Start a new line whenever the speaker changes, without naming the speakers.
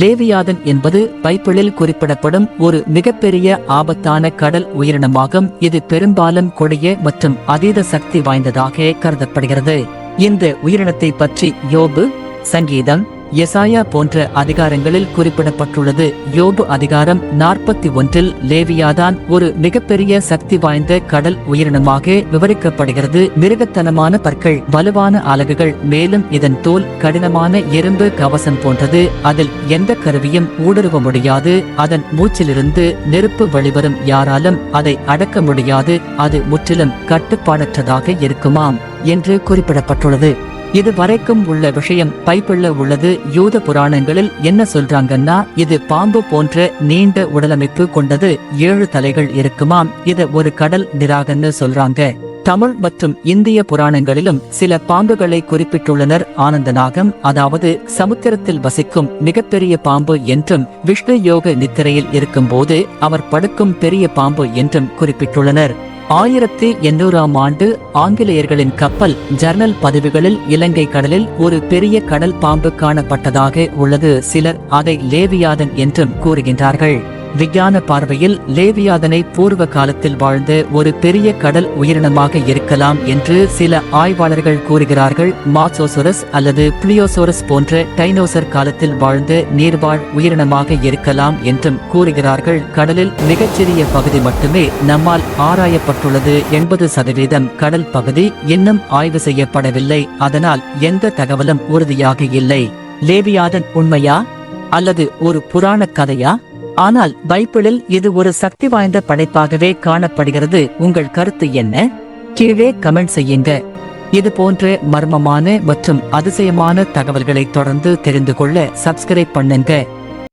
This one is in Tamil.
லேவியாதன் என்பது பைப்பிளில் குறிப்பிடப்படும் ஒரு மிகப்பெரிய ஆபத்தான கடல் உயிரினமாகும். இது பெரும்பாலும் கொடிய மற்றும் அதீத சக்தி வாய்ந்ததாக கருதப்படுகிறது. இந்த உயிரினத்தை பற்றி யோபு சங்கீதம் எசாயா போன்ற அதிகாரங்களில் குறிப்பிடப்பட்டுள்ளது. யோபு அதிகாரம் நாற்பத்தி ஒன்றில் லேவியாதான் ஒரு மிகப்பெரிய சக்தி வாய்ந்த கடல் உயிரினமாக விவரிக்கப்படுகிறது. மிருகத்தனமான பற்கள் வலுவான அலகுகள் மேலும் இதன் தோல் கடினமான இரும்பு கவசம் போன்றது. அதில் எந்த கருவியும் ஊடுருவ முடியாது. அதன் மூச்சிலிருந்து நெருப்பு வெளிவரும் யாராலும் அதை அடக்க முடியாது. அது முற்றிலும் கட்டுப்பாடற்றதாக இருக்குமாம் என்று குறிப்பிடப்பட்டுள்ளது. இது வரைக்கும் உள்ள விஷயம் பைப்பிள்ள உள்ளது. யூத புராணங்களில் என்ன சொல்றாங்கன்னா இது பாம்பு போன்ற நீண்ட உடலமைப்பு கொண்டது. ஏழு தலைகள் இருக்குமாம். இத ஒரு கடல் நிராகன்னு சொல்றாங்க. தமிழ் மற்றும் இந்திய புராணங்களிலும் சில பாம்புகளை குறிப்பிட்டுள்ளனர். ஆனந்தநாகம் அதாவது சமுத்திரத்தில் வசிக்கும் மிகப்பெரிய பாம்பு என்றும் விஷ்ணு யோக நித்திரையில் இருக்கும்போது அவர் படுக்கும் பெரிய பாம்பு என்றும் குறிப்பிட்டுள்ளனர். ஆயிரத்தி எண்ணூறாம் ஆண்டு ஆங்கிலேயர்களின் கப்பல் ஜர்னல் பதிவுகளில் இலங்கை கடலில் ஒரு பெரிய கடல் பாம்பு காணப்பட்டதாக உள்ளது. சிலர் அதை லேவியாதன் என்றும் கூறுகின்றார்கள். விஞ்ஞான பார்வையில் லேவியாதனை பூர்வ காலத்தில் வாழ்ந்த ஒரு பெரிய கடல் உயிரினமாக இருக்கலாம் என்று சில ஆய்வாளர்கள் கூறுகிறார்கள். மாசோசோரஸ் அல்லது பிளியோசோரஸ் போன்ற டைனோசர் காலத்தில் வாழ்ந்த நீர்வாழ் உயிரினமாக இருக்கலாம் என்றும் கூறுகிறார்கள். கடலில் மிகச்சிறிய பகுதி மட்டுமே நம்மால் ஆராயப்பட்டுள்ளது. எண்பது சதவீதம் கடல் பகுதி இன்னும் ஆய்வு செய்யப்படவில்லை. அதனால் எந்த தகவலும் உறுதியாக இல்லை லேவியாதன் உண்மையா? அல்லது ஒரு புராண கதையா? ஆனால் பைபிளில் இது ஒரு சக்தி வாய்ந்த படைப்பாகவே காணப்படுகிறது. உங்கள் கருத்து என்ன? கீழே கமெண்ட் செய்யுங்க. இது போன்ற மர்மமான மற்றும் அதிசயமான தகவல்களை தொடர்ந்து தெரிந்து கொள்ள சப்ஸ்கிரைப் பண்ணுங்க.